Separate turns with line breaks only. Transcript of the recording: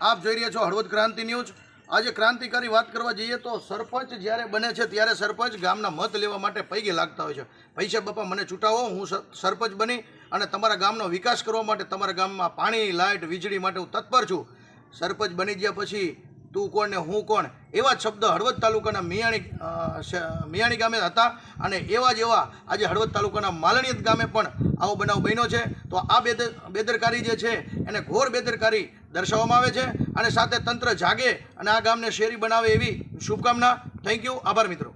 આપ જોઈ રહ્યા છો હળવદ ક્રાંતિ ન્યૂઝ. આજે ક્રાંતિકારી વાત કરવા જઈએ તો સરપંચ જ્યારે બને છે ત્યારે સરપંચ ગામના મત લેવા માટે પૈગે લાગતા હોય છે. પૈસા બાપા, મને ચૂંટાવો, હું સર- સરપંચ બની અને તમારા ગામનો વિકાસ કરવા માટે તમારા ગામમાં પાણી, લાઇટ, વીજળી માટે હું તત્પર છું. સરપંચ બની ગયા પછી તું કોણ ને હું કોણ? એવા જ શબ્દ હળવદ તાલુકાના મિયાણી મિયાણી ગામે હતા અને એવા જ એવા આજે હળવદ તાલુકાના માલણીયત ગામે પણ આવો બનાવ બન્યો છે. તો આ બેદર બેદરકારી જે છે એને ઘોર બેદરકારી દર્શાવવામાં આવે છે અને સાથે તંત્ર જાગે અને આ ગામને શેરી બનાવે એવી શુભકામના. થેન્ક યુ આભાર મિત્રો.